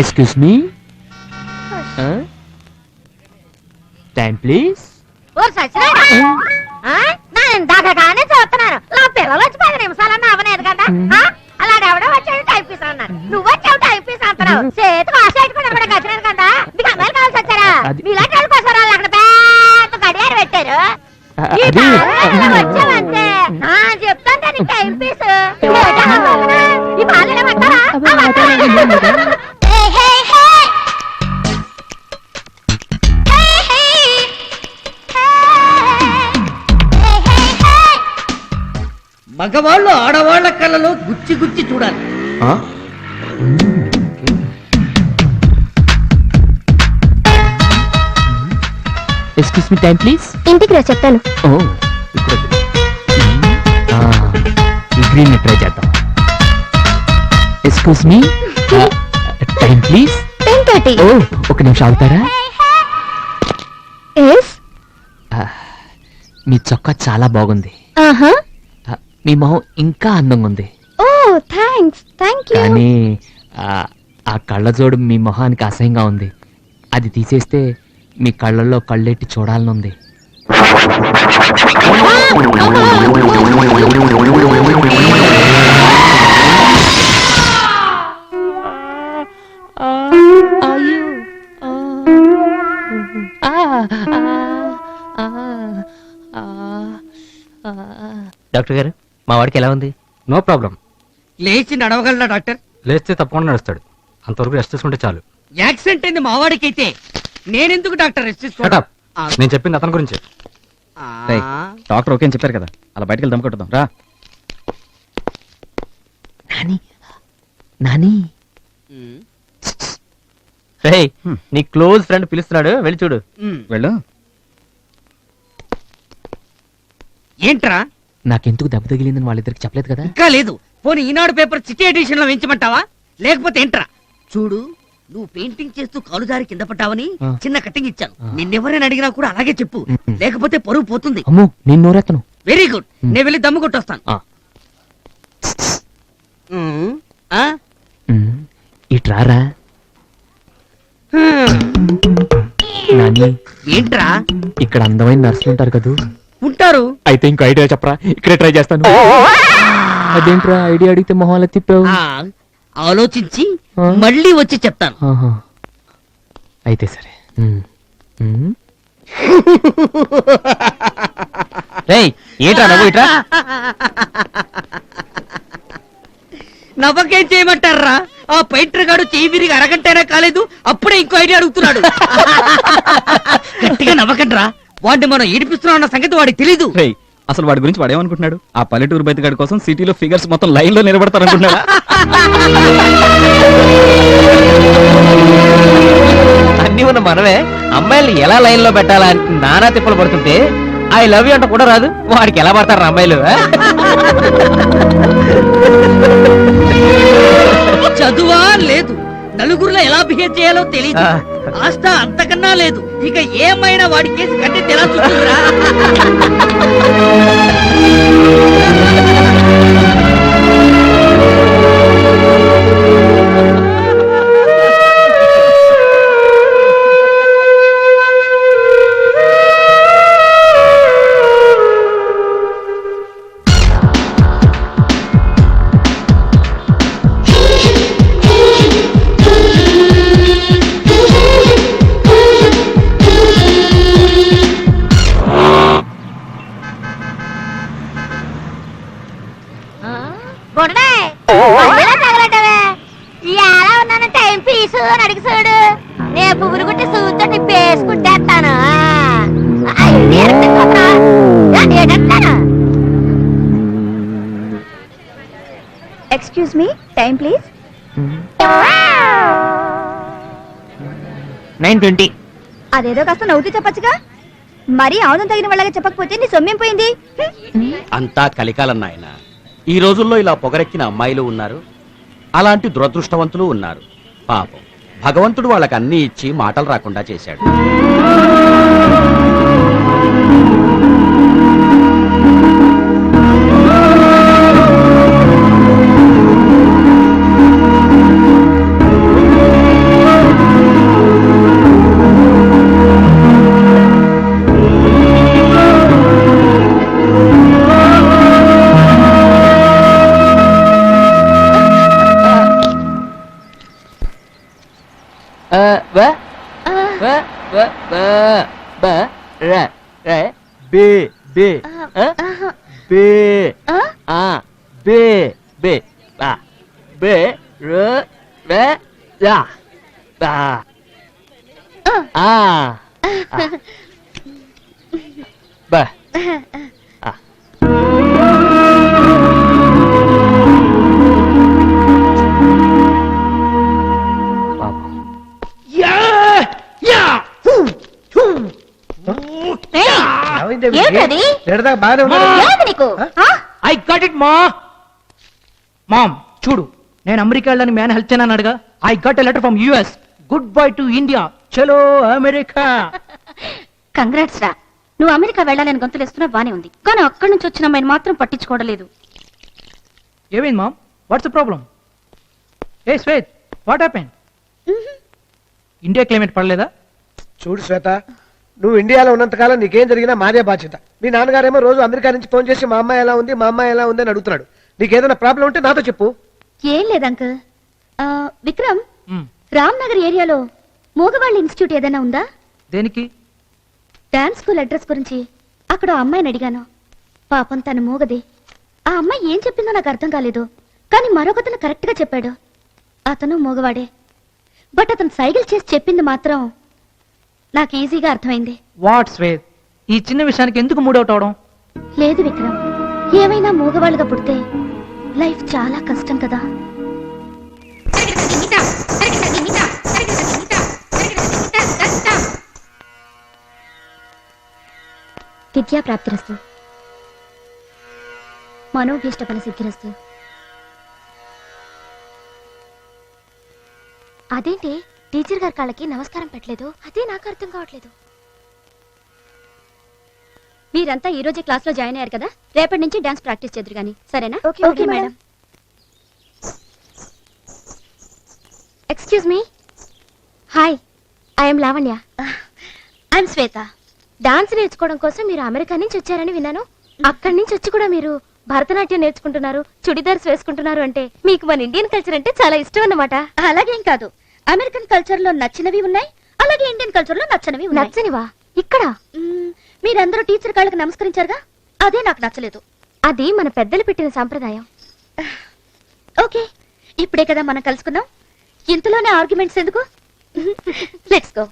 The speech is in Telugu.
ఎక్స్క్యూస్ మీ టైం ప్లీజ్ ఓ సచ్చినాడా ఆ? నేను దగ్గరగానే చూస్తున్నాను నా పిల్లలు వచ్చి పది నిమిషాలన్నా అవలేదు కదా? ఆ? అలాడెవడో వచ్చాడు టైపీస్ అన్నాడు నువ్వు వచ్చావు టైపీస్ అంటున్నావు. చేతి కాసేట్టుకుని కూడా గచ్చినాను కదా? మీకు అమ్మాయిలు కావాల్సి వచ్చారా మీలాంటి వాళ్ళ కోసం వాళ్ళు అక్కడ పెద్ద గడియారు పెట్టారు. వచ్చావంతే చెప్తాను నీకు టైం పీస్. ఈ మగవాళ్ళు ఆడవాళ్ళ కళ్ళలో గుచ్చి గుచ్చి చూడాలి. ఎక్స్క్యూస్ మీ టైం ప్లీజ్ ఇంటికి రా చెప్తాను. ఓ ఇక్కడ గ్రీన్ ట్రై చేద్దాం. Excuse me time please ten thirty ఓ ఒక నిమిషం ఆగుతారా? ఎస్ మీ చొక్కా చాలా బాగుంది. ఆహా. మీ మొహం ఇంకా అందంగా ఉంది. ఓ థ్యాంక్స్ థ్యాంక్ యూ. కానీ ఆ, ఆ కళ్ళజోడు మీ మొహానికి అసహ్యంగా ఉంది. అది తీసేస్తే మీ కళ్ళల్లో కళ్ళెట్టి చూడాలని ఉంది. డాక్టర్ గారు మా వాడికి ఎలా ఉంది? No problem. లేచి నడవగలరా డాక్టర్? లేస్తే తప్పకుండా నడుస్తాడు. అంతవరకు రెస్ట్ తీసుకుంటే చాలు. యాక్సిడెంట్ అయింది మావాడికైతే నేనెందుకు డాక్టర్ రెస్ట్ Shut up. నేను చెప్పింది అతని గురించి. రేయ్. డాక్టర్ ఓకే అని చెప్పారు కదా. అలా బయటకు వెళ్దాం కొట్టుదాం. రా. నాని. నాని. నీ క్లోజ్ ఫ్రెండ్ పిలుస్తున్నాడు. వెళ్ళి చూడు. వెళ్ళు. ఏంట్రా? నాకెందుకు దెబ్బ తగిలిందని వాళ్ళిద్దరికి చెప్పలేదు కదా? ఇంకా లేదు. పోనీ ఈనాడు పేపర్ సిటీ ఎడిషన్లో వేయించమంటావా? లేకపోతే ఏంట్రా చూడు నువ్వు పెయింటింగ్ చేస్తూ కాలు జారి కింద పడ్డావని ఆ. చిన్న కట్టింగ్ ఇచ్చాను. నిన్నెవరైనా అడిగినా కూడా అలాగే చెప్పు. లేకపోతే పరువు పోతుంది. అమ్మో నేను నోరెత్తను. Very good. నేను వెళ్ళి దమ్ము కొట్టొస్తాను. ఆ. ఉమ్, ఆ? ఉమ్, ఇట్రారా నాని. ఏంట్రా? ఇక్కడ అందమైన నర్సులు ఉంటారు కదా? ఉంటారు. అయితే ఇంకో ఐడియా చెప్పరా? ఇక్కడే ట్రై చేస్తాను. అదేంట్రా ఐడియా అడిగితే మొహాల తిప్పావు? ఆ, ఆలోచించి. మళ్ళీ వచ్చి చెప్తాను. అయితే సరే. ఏంట్రా నవ్వు ఇట్రా? నవ్వకేం చేయమంటారా? ఆ పైంటర్ గాడు చేయి విరిగి అరగంటైనా కాలేదు అప్పుడే ఇంకో ఐడియా అడుగుతున్నాడు. గట్టిగా నవ్వకండ్రా. వాడిని మనం ఏడిపిస్తున్నాం అన్న సంగతి వాడికి తెలీదు. రేయ్ అసలు వాడి గురించి వాడు ఏమనుకుంటున్నాడు ఆ పల్లెటూరు బయటగాడి కోసం సిటీలో ఫిగర్స్ మొత్తం లైన్లో నిలబడతారు అనుకుంటున్నాడా అన్ని ఉన్న మనమే అమ్మాయిల్ని ఎలా లైన్లో పెట్టాలా అని నానా తిప్పలు పడుతుంటే ఐ లవ్ యూ అంట కూడా రాదు. వాడికి ఎలా పడతారు అమ్మాయిలు? ఆ? నలుగురిలో ఎలా బిహేవ్ చేయాలో తెలియదు. ఆస్థ అంతకన్నా లేదు. ఇక ఏమైనా వాడి కేసు కట్టి ఎలా చూస్తుందిరా అడిగి చూడు నే పువ్వులు గుట్టి సూతో నిప్పేసి కుట్టేస్తాను excuse me time please nine twenty అదేదో కాస్త నవ్వుతూ చెప్పొచ్చుగా. మరీ ఆవుదం తగిన వాళ్ళగా చెప్పకపోతే నీ సొమ్యం పోయింది. అంతా కలికాలం నాయన. ఈ రోజుల్లో ఇలా పొగరెక్కిన అమ్మాయిలు ఉన్నారు. అలాంటి దురదృష్టవంతులు ఉన్నారు. పాపం. భగవంతుడు వాళ్ళకి అన్ని ఇచ్చి మాటలు రాకుండా చేశాడు. బ బ బ ర ర ఆ? బే బే బే బా ర బే. యా బా. ఆ. బ ఏంటది ఏది నీకు? ఆ? ఐ గట్ ఇట్ మా. మామ్ చూడు నేను అమెరికా వెళ్ళని మ్యాన్ హెల్ప్ చేయను అడగా I got a letter from US. Good bye to India. చలో అమెరికా. కంగ్రాట్స్ రా. నువ్వు అమెరికా వెళ్ళాలని గొంతులేస్తున్నా బానే ఉంది. కానీ అక్కడి నుంచి వచ్చిన అమ్మాయిని మాత్రం పట్టించుకోవడం లేదు. ఏమైంది mom? What's the problem A Shwet what happen India climate పడలేదా? చూడు శ్వేత నువ్వు ఇండియాలో ఉన్నంతకాలం నీకేం జరిగినా మాదే బాధ్యత. మీ నాన్నగారేమో రోజు అమెరికా నుంచి ఫోన్ చేసి మా అమ్మాయి ఎలా ఉంది? మా అమ్మాయి ఎలా ఉంది? అని అడుగుతున్నాడు. నీకేదైనా ప్రాబ్లం ఉంటే నాతో చెప్పు. ఏం లేదు అంకుల్. ఆ, విక్రమ్ రామ్ నగర్ ఏరియాలో మూగవాళ్ళ ఇన్స్టిట్యూట్ ఏదైనా ఉందా? దేనికి? డాన్స్ స్కూల్ అడ్రస్ గురించి అక్కడ ఓ అమ్మాయిని అడిగాను. పాపం తను మూగది. ఆ అమ్మాయి ఏం చెప్పిందో నాకు అర్థం కాలేదు. కానీ మరొకతను కరెక్ట్గా చెప్పాడు. అతను మూగవాడే. బట్ అతను సైకిల్ చేసి చెప్పింది మాత్రం నాకు ఈజీగా అర్థమైంది. వాట్ శ్వేత్ ఈ చిన్న విషయానికి ఎందుకు మూడౌట్ అవడం? లేదు విక్రమ్ ఏమైనా మూగవాళ్ళుగా పుడితే లైఫ్ చాలా కష్టం కదా. విద్యా ప్రాప్తిరస్తు. మనోభీష్ట ఫల సిద్ధిరస్తు. అదేంటి? టీచర్ గారి కాళ్ళకి నమస్కారం పెట్టలేదు. అదే నాకు అర్థం కావట్లేదు. మీరంతా ఈ రోజే క్లాస్లో జాయిన్ అయ్యారు కదా? రేపటి నుంచి డాన్స్ ప్రాక్టీస్ చేద్దరు గానీ. సరేనా? Okay madam. Excuse me. Hi. I'm Lavanya. I'm Shweta. Dance నేర్చుకోవడం కోసం మీరు అమెరికా నుంచి వచ్చారని విన్నాను. అక్కడి నుంచి వచ్చి కూడా మీరు భరతనాట్యం నేర్చుకుంటున్నారు చుడిదార్స్ వేసుకుంటున్నారు అంటే మీకు మన ఇండియన్ కల్చర్ అంటే చాలా ఇష్టం అన్నమాట. అలాగేం కాదు. అమెరికన్ కల్చర్లో నచ్చినవి ఉన్నాయి అలాగే ఇండియన్ కల్చర్లో నచ్చనివి నచ్చనివా? ఇక్కడ? మీరందరూ టీచర్ కాళ్ళకి నమస్కరించారుగా? అదే నాకు నచ్చలేదు. అది మన పెద్దలు పెట్టిన సాంప్రదాయం. ఓకే ఇప్పుడే కదా మనం కలుసుకున్నాం ఇంతలోనే ఆర్గ్యుమెంట్స్ ఎందుకు? Let's go